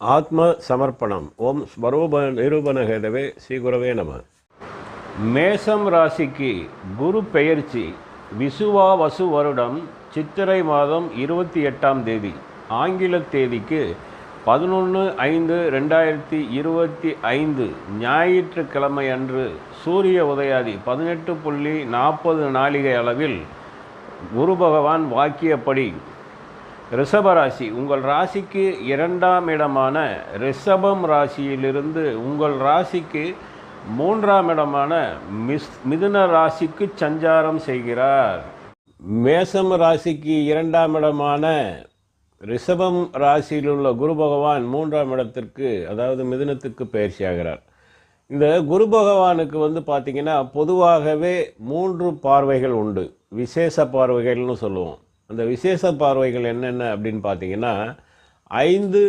ஆத்ம சமர்ப்பணம் ஓம் ஸ்வரூப நிரூபணகேதவே ஸ்ரீகுரவே நம. மேசம் ராசிக்கு குரு பெயர்ச்சி. விசுவா வசு வருடம் சித்திரை மாதம் இருபத்தி எட்டாம் தேதி. ஆங்கில தேதிக்கு பதினொன்று ஐந்து ரெண்டாயிரத்தி இருபத்தி ஐந்து. ஞாயிற்றுக்கிழமை அன்று சூரிய உதயாதி பதினெட்டு புள்ளி நாற்பது நாளிகை அளவில் குரு பகவான் வாக்கியப்படி ரிஷபராசி உங்கள் ராசிக்கு இரண்டாம் இடமான ரிஷபம் ராசியிலிருந்து உங்கள் ராசிக்கு மூன்றாம் இடமான மிஸ் மிதுன ராசிக்கு சஞ்சாரம் செய்கிறார். மேசம் ராசிக்கு இரண்டாம் இடமான ரிஷபம் ராசியில் உள்ள குரு பகவான் மூன்றாம் இடத்திற்கு அதாவது மிதுனத்துக்கு பயிற்சியாகிறார் இந்த குரு பகவானுக்கு வந்து பார்த்திங்கன்னா பொதுவாகவே மூன்று பார்வைகள் உண்டு. விசேஷ பார்வைகள்னு சொல்லுவோம். அந்த விசேஷ பார்வைகள் என்னென்ன அப்படின்னு பார்த்தீங்கன்னா ஐந்து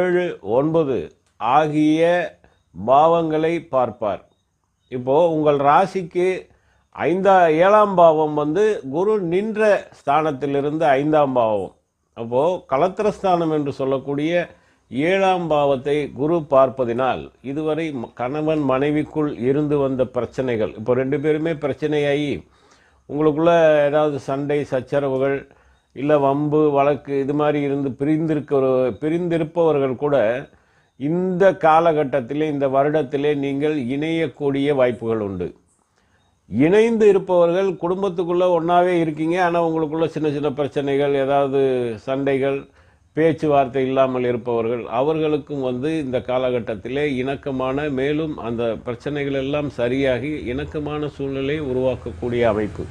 ஏழு ஒன்பது ஆகிய பாவங்களை பார்ப்பார். இப்போது உங்கள் ராசிக்கு ஐந்தா ஏழாம் பாவம் வந்து குரு நின்ற ஸ்தானத்திலிருந்து ஐந்தாம் பாவம். அப்போது கலத்திரஸ்தானம் என்று சொல்லக்கூடிய ஏழாம் பாவத்தை குரு பார்ப்பதினால் இதுவரை கணவன் மனைவிக்குள் இருந்து வந்த பிரச்சனைகள் இப்போ ரெண்டு பேருமே பிரச்சனையாகி உங்களுக்குள்ள ஏதாவது சண்டை சச்சரவுகள் இல்லை வம்பு வழக்கு இது மாதிரி இருந்து பிரிந்திருக்கிற பிரிந்திருப்பவர்கள் கூட இந்த காலகட்டத்திலே இந்த வருடத்திலே நீங்கள் இணையக்கூடிய வாய்ப்புகள் உண்டு. இணைந்து இருப்பவர்கள் குடும்பத்துக்குள்ளே ஒன்றாவே இருக்கீங்க. ஆனால் உங்களுக்குள்ள சின்ன சின்ன பிரச்சனைகள் ஏதாவது சண்டைகள் பேச்சுவார்த்தை இல்லாமல் இருப்பவர்கள் அவர்களுக்கும் வந்து இந்த காலகட்டத்திலே இணக்கமான மேலும் அந்த பிரச்சனைகள் எல்லாம் சரியாகி இணக்கமான சூழ்நிலையை உருவாக்கக்கூடிய அமைப்பு.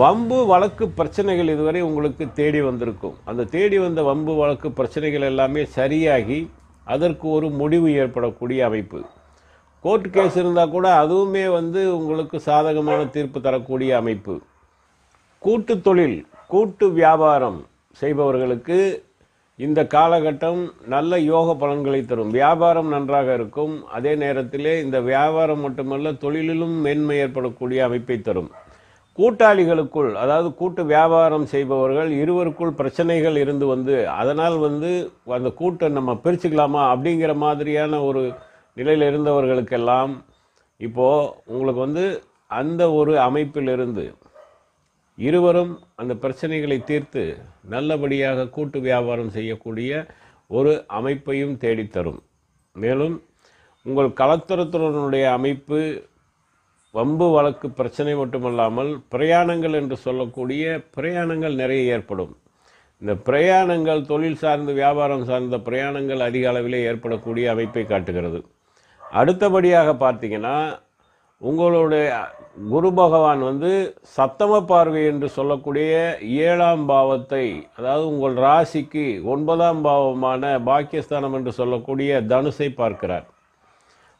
வம்பு வழக்கு பிரச்சனைகள் இதுவரை உங்களுக்கு தேடி வந்திருக்கும். அந்த தேடி வந்த வம்பு வழக்கு பிரச்சனைகள் எல்லாமே சரியாகி அதற்கு ஒரு முடிவு ஏற்படக்கூடிய அமைப்பு. கோர்ட் கேஸ் இருந்தால் கூட அதுவுமே வந்து உங்களுக்கு சாதகமான தீர்ப்பு தரக்கூடிய அமைப்பு. கூட்டு தொழில் கூட்டு வியாபாரம் செய்பவர்களுக்கு இந்த காலகட்டம் நல்ல யோக பலன்களை தரும். வியாபாரம் நன்றாக இருக்கும். அதே நேரத்திலே இந்த வியாபாரம் மட்டுமல்ல தொழிலிலும் மேன்மை ஏற்படக்கூடிய அமைப்பை தரும். கூட்டாளிகளுக்குள் அதாவது கூட்டு வியாபாரம் செய்பவர்கள் இருவருக்குள் பிரச்சனைகள் இருந்து வந்து அதனால் வந்து அந்த கூட்டை நம்ம பிரிச்சுக்கலாமா அப்படிங்கிற மாதிரியான ஒரு நிலையில் இருந்தவர்களுக்கெல்லாம் இப்போது உங்களுக்கு வந்து அந்த ஒரு அமைப்பிலிருந்து இருவரும் அந்த பிரச்சனைகளை தீர்த்து நல்லபடியாக கூட்டு வியாபாரம் செய்யக்கூடிய ஒரு அமைப்பையும் தேடித்தரும். மேலும் உங்கள் கலத்தரத்துடனுடைய அமைப்பு வம்பு வழக்கு பிரச்சனை மட்டுமல்லாமல் பிரயாணங்கள் என்று சொல்லக்கூடிய பிரயாணங்கள் நிறைய ஏற்படும். இந்த பிரயாணங்கள் தொழில் சார்ந்து வியாபாரம் சார்ந்த பிரயாணங்கள் அதிக அளவிலே ஏற்படக்கூடிய அமைப்பை காட்டுகிறது. அடுத்தபடியாக பார்த்தீங்கன்னா உங்களுடைய குரு பகவான் வந்து சத்தம பார்வை என்று சொல்லக்கூடிய ஏழாம் பாவத்தை அதாவது உங்கள் ராசிக்கு ஒன்பதாம் பாவமான பாக்கியஸ்தானம் என்று சொல்லக்கூடிய தனுசை பார்க்கிறார்.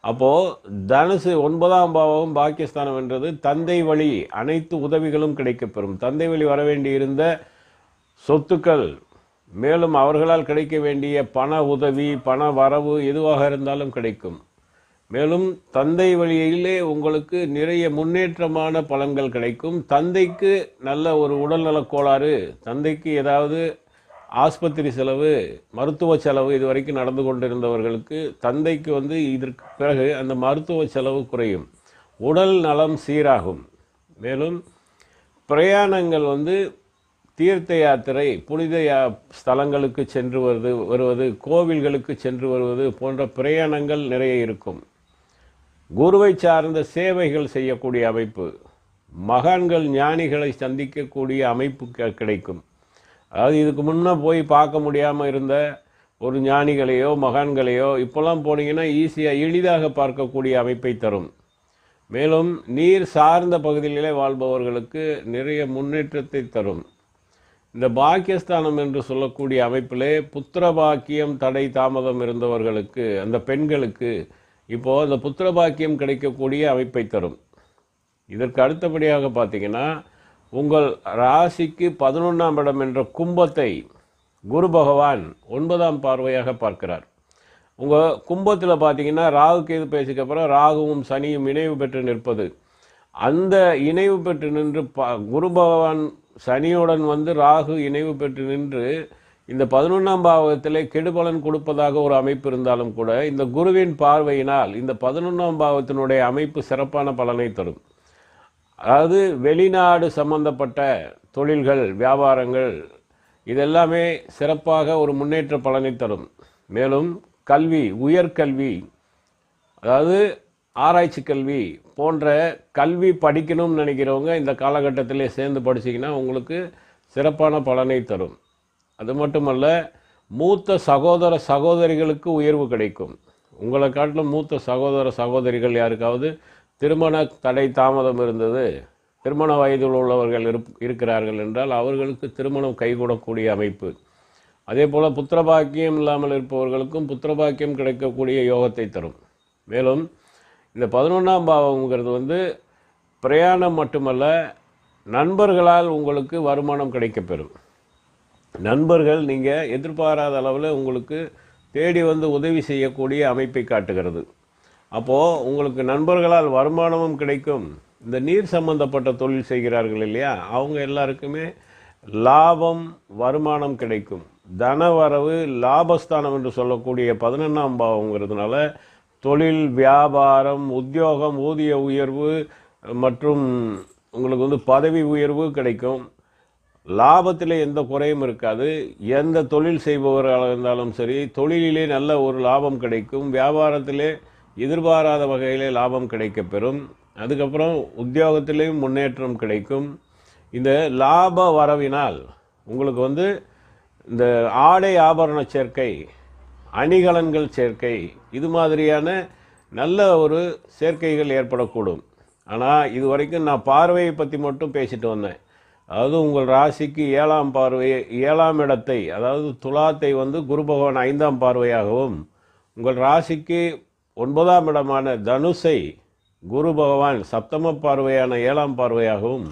அப்போது தனுசு ஒன்பதாம் பாவம் பாக்கியஸ்தானம் என்றது தந்தை வழி அனைத்து உதவிகளும் கிடைக்கப்பெறும். தந்தை வழி வர வேண்டியிருந்த சொத்துக்கள் மேலும் அவர்களால் கிடைக்க வேண்டிய பண உதவி பண வரவு எதுவாக இருந்தாலும் கிடைக்கும். மேலும் தந்தை வழியிலே உங்களுக்கு நிறைய முன்னேற்றமான பலன்கள் கிடைக்கும். தந்தைக்கு நல்ல ஒரு உடல்நலக் கோளாறு தந்தைக்கு ஏதாவது ஆஸ்பத்திரி செலவு மருத்துவ செலவு இது வரைக்கும் நடந்து கொண்டிருந்தவர்களுக்கு தந்தைக்கு வந்து இதற்கு பிறகு அந்த மருத்துவ செலவு குறையும். உடல் நலம் சீராகும். மேலும் பிரயாணங்கள் வந்து தீர்த்த யாத்திரை புனித யா- ஸ்தலங்களுக்கு சென்று வருது வருவது கோவில்களுக்கு சென்று வருவது போன்ற பிரயாணங்கள் நிறைய இருக்கும். குருவை சார்ந்த சேவைகள் செய்யக்கூடிய அமைப்பு. மகான்கள் ஞானிகளை சந்திக்கக்கூடிய அமைப்பு கிடைக்கும். அதாவது இதுக்கு முன்னே போய் பார்க்க முடியாமல் இருந்த ஒரு ஞானிகளையோ மகான்களையோ இப்போல்லாம் போனீங்கன்னா ஈஸியாக எளிதாக பார்க்கக்கூடிய அமைப்பை தரும். மேலும் நீர் சார்ந்த பகுதிகளிலே வாழ்பவர்களுக்கு நிறைய முன்னேற்றத்தை தரும். இந்த பாக்கியஸ்தானம் என்று சொல்லக்கூடிய அமைப்பிலே புத்திர பாக்கியம் தடை தாமதம் இருந்தவர்களுக்கு அந்த பெண்களுக்கு இப்போது அந்த புத்திர பாக்கியம் கிடைக்கக்கூடிய அமைப்பை தரும். இதற்கு அடுத்தபடியாக பார்த்தீங்கன்னா உங்கள் ராசிக்கு பதினொன்றாம் இடம் என்ற கும்பத்தை குரு பகவான் ஒன்பதாம் பார்வையாக பார்க்கிறார். உங்கள் கும்பத்தில் பார்த்தீங்கன்னா ராகு கேது பேசிக்கு அப்புறம் ராகுவும் சனியும் இணைவு பெற்று நிற்பது. அந்த இணைவு பெற்று நின்று ப குரு பகவான் சனியுடன் வந்து ராகு இணைவு பெற்று நின்று இந்த பதினொன்றாம் பாவத்தில் கெடுபலன் கொடுப்பதாக ஒரு அமைப்பு இருந்தாலும் கூட இந்த குருவின் பார்வையினால் இந்த பதினொன்றாம் பாவத்தினுடைய அமைப்பு சிறப்பான பலனை தரும். அதாவது வெளிநாடு சம்பந்தப்பட்ட தொழில்கள் வியாபாரங்கள் இதெல்லாமே சிறப்பாக ஒரு முன்னேற்ற பலனை தரும். மேலும் கல்வி உயர்கல்வி அதாவது ஆராய்ச்சி கல்வி போன்ற கல்வி படிக்கணும்னு நினைக்கிறவங்க இந்த காலகட்டத்திலே சேர்ந்து படிச்சீங்கன்னா உங்களுக்கு சிறப்பான பலனை தரும். அது மட்டுமல்ல மூத்த சகோதர சகோதரிகளுக்கு உயர்வு கிடைக்கும். உங்களை காட்டிலும் மூத்த சகோதர சகோதரிகள் யாருக்காவது திருமண தடை தாமதம் இருந்தது. திருமண வயதில் உள்ளவர்கள் இருப் இருக்கிறார்கள் என்றால் அவர்களுக்கு திருமணம் கைகூடக்கூடிய அமைப்பு. அதே போல் புத்திரபாக்கியம் இல்லாமல் இருப்பவர்களுக்கும் புத்திரபாக்கியம் கிடைக்கக்கூடிய யோகத்தை தரும். மேலும் இந்த பதினொன்றாம் பாவம்ங்கிறது வந்து பிரயாணம் மட்டுமல்ல நண்பர்களால் உங்களுக்கு வருமானம் கிடைக்கப்பெறும். நண்பர்கள் நீங்கள் எதிர்பாராத அளவில் உங்களுக்கு தேடி வந்து உதவி செய்யக்கூடிய அமைப்பை காட்டுகிறது. அப்போது உங்களுக்கு நண்பர்களால் வருமானமும் கிடைக்கும். இந்த நீர் சம்பந்தப்பட்ட தொழில் செய்கிறார்கள் இல்லையா? அவங்க எல்லாருக்குமே லாபம் வருமானம் கிடைக்கும். தனவரவு லாபஸ்தானம் என்று சொல்லக்கூடிய பதினொன்றாம் பாவங்கிறதுனால தொழில் வியாபாரம் உத்தியோகம் ஊதிய உயர்வு மற்றும் உங்களுக்கு வந்து பதவி உயர்வு கிடைக்கும். லாபத்தில் எந்த குறையும் இருக்காது. எந்த தொழில் செய்பவராக இருந்தாலும் சரி தொழிலிலே நல்ல ஒரு லாபம் கிடைக்கும். வியாபாரத்திலே எதிர்பாராத வகையிலே லாபம் கிடைக்கப்பெறும் அதுக்கப்புறம் உத்தியோகத்திலேயும் முன்னேற்றம் கிடைக்கும். இந்த லாப வரவினால் உங்களுக்கு வந்து இந்த ஆடை ஆபரண சேர்க்கை அணிகலன்கள் சேர்க்கை இது மாதிரியான நல்ல ஒரு சேர்க்கைகள் ஏற்படக்கூடும். ஆனால் இது வரைக்கும் நான் பார்வையை பற்றி மட்டும் பேசிட்டு வந்தேன். அதாவது உங்கள் ராசிக்கு ஏழாம் பார்வை ஏழாம் இடத்தை அதாவது துலாத்தை வந்து குரு பகவான் ஐந்தாம் பார்வையாகவும் உங்கள் ராசிக்கு ஒன்பதாம் இடமான தனுசை குரு பகவான் சப்தம பார்வையான ஏழாம் பார்வையாகவும்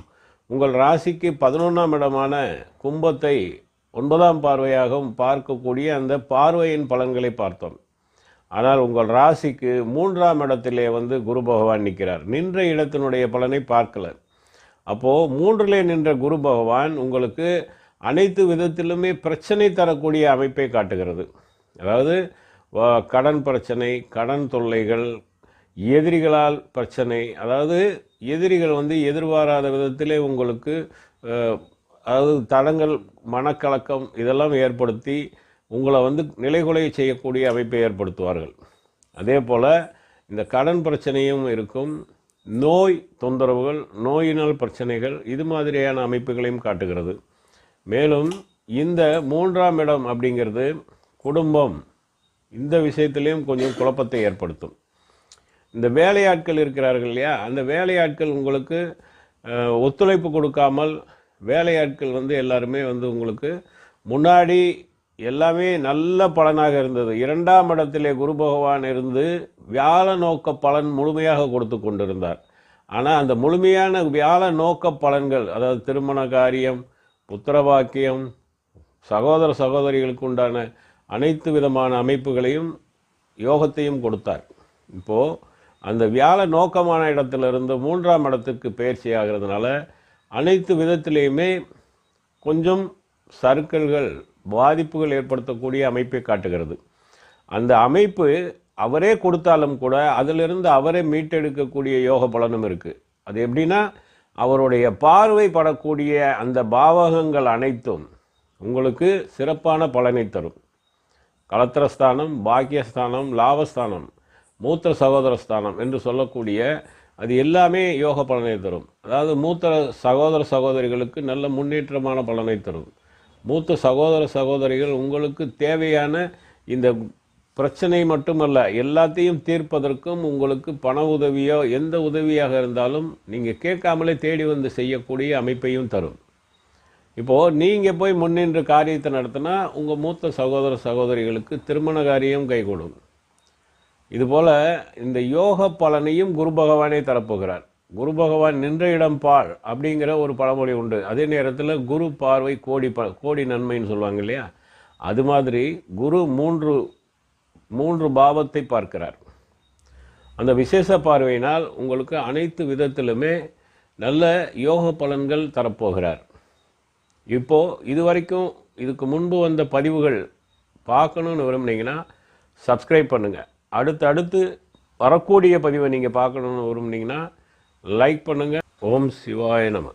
உங்கள் ராசிக்கு பதினொன்றாம் இடமான கும்பத்தை ஒன்பதாம் பார்வையாகவும் பார்க்கக்கூடிய அந்த பார்வையின் பலன்களை பார்த்தோம். ஆனால் உங்கள் ராசிக்கு மூன்றாம் இடத்திலே வந்து குரு பகவான் நிற்கிறார். நின்ற இடத்தினுடைய பலனை பார்க்கல. அப்போது மூன்றிலே நின்ற குரு பகவான் உங்களுக்கு அனைத்து விதத்திலுமே பிரச்சனை தரக்கூடிய அமைப்பை காட்டுகிறது. அதாவது கடன் பிரச்சனை கடன் தொல்லைகள் எதிரிகளால் பிரச்சனை. அதாவது எதிரிகள் வந்து எதிர்பாராத விதத்திலே உங்களுக்கு அதாவது தடங்கள் மனக்கலக்கம் இதெல்லாம் ஏற்படுத்தி உங்களை வந்து நிலைகுலைய செய்யக்கூடிய அமைப்பை ஏற்படுத்துவார்கள். அதே போல் இந்த கடன் பிரச்சனையும் இருக்கும். நோய் தொந்தரவுகள் நோயினால் பிரச்சனைகள் இது மாதிரியான அமைப்புகளையும் காட்டுகிறது. மேலும் இந்த மூன்றாம் இடம் அப்படிங்கிறது குடும்பம். இந்த விஷயத்துலேயும் கொஞ்சம் குழப்பத்தை ஏற்படுத்தும். இந்த வேலையாட்கள் இருக்கிறார்கள் இல்லையா? அந்த வேலையாட்கள் உங்களுக்கு ஒத்துழைப்பு கொடுக்காமல் வேலையாட்கள் வந்து எல்லாருமே வந்து உங்களுக்கு முன்னாடி எல்லாமே நல்ல பலனாக இருந்தது. இரண்டாம் இடத்திலே குரு பகவான் இருந்து வியாழ நோக்க பலன் முழுமையாக கொடுத்து கொண்டிருந்தார். ஆனால் அந்த முழுமையான வியாழ நோக்க பலன்கள் அதாவது திருமண காரியம் புத்திரபாக்கியம் சகோதர சகோதரிகளுக்கு உண்டான அனைத்து விதமான அமைப்புகளையும் யோகத்தையும் கொடுத்தார். இப்போது அந்த வியாழ நோக்கமான இடத்திலிருந்து மூன்றாம் இடத்துக்கு பயிற்சி ஆகிறதுனால அனைத்து விதத்திலையுமே கொஞ்சம் சறுக்கல்கள் பாதிப்புகள் ஏற்படுத்தக்கூடிய அமைப்பை காட்டுகிறது. அந்த அமைப்பு அவரே கொடுத்தாலும் கூட அதிலிருந்து அவரே மீட்டெடுக்கக்கூடிய யோக பலனும் இருக்குது அது எப்படின்னா அவருடைய பார்வை படக்கூடிய அந்த பாவகங்கள் அனைத்தும் உங்களுக்கு சிறப்பான பலனை தரும். கலத்திரஸ்தானம் பாக்கியஸ்தானம் லாபஸ்தானம் மூத்த சகோதரஸ்தானம் என்று சொல்லக்கூடிய அது எல்லாமே யோக பலனை தரும். அதாவது மூத்த சகோதர சகோதரிகளுக்கு நல்ல முன்னேற்றமான பலனை தரும். மூத்த சகோதர சகோதரிகள் உங்களுக்கு தேவையான இந்த பிரச்சனை மட்டுமல்ல எல்லாத்தையும் தீர்ப்பதற்கும் உங்களுக்கு பண உதவியோ எந்த உதவியாக இருந்தாலும் நீங்கள் கேட்காமலே தேடி வந்து செய்யக்கூடிய அமைப்பையும் தரும். இப்போது நீங்கள் போய் முன்னின்று காரியத்தை நடத்தினா உங்கள் மூத்த சகோதர சகோதரிகளுக்கு திருமண காரியம் கைகூடும் இதுபோல் இந்த யோக பலனையும் குரு பகவானே தரப்போகிறார். குரு பகவான் நின்ற இடம் பாழ் அப்படிங்கிற ஒரு பழமொழி உண்டு. அதே நேரத்தில் குரு பார்வை கோடி ப கோடி நன்மைன்னு சொல்லுவாங்க இல்லையா? அது மாதிரி குரு மூன்று மூன்று பாவத்தை பார்க்கிறார். அந்த விசேஷ பார்வையினால் உங்களுக்கு அனைத்து விதத்திலுமே நல்ல யோக பலன்கள் தரப்போகிறார். இப்போது இதுவரைக்கும் இதுக்கு முன்பு வந்த பதிவுகள் பார்க்கணுன்னு விரும்புனீங்கன்னா சப்ஸ்கிரைப் பண்ணுங்கள் அடுத்து அடுத்து வரக்கூடிய பதிவை நீங்கள் பார்க்கணுன்னு விரும்புனீங்கன்னா லைக் பண்ணுங்கள் ஓம் சிவாய நம.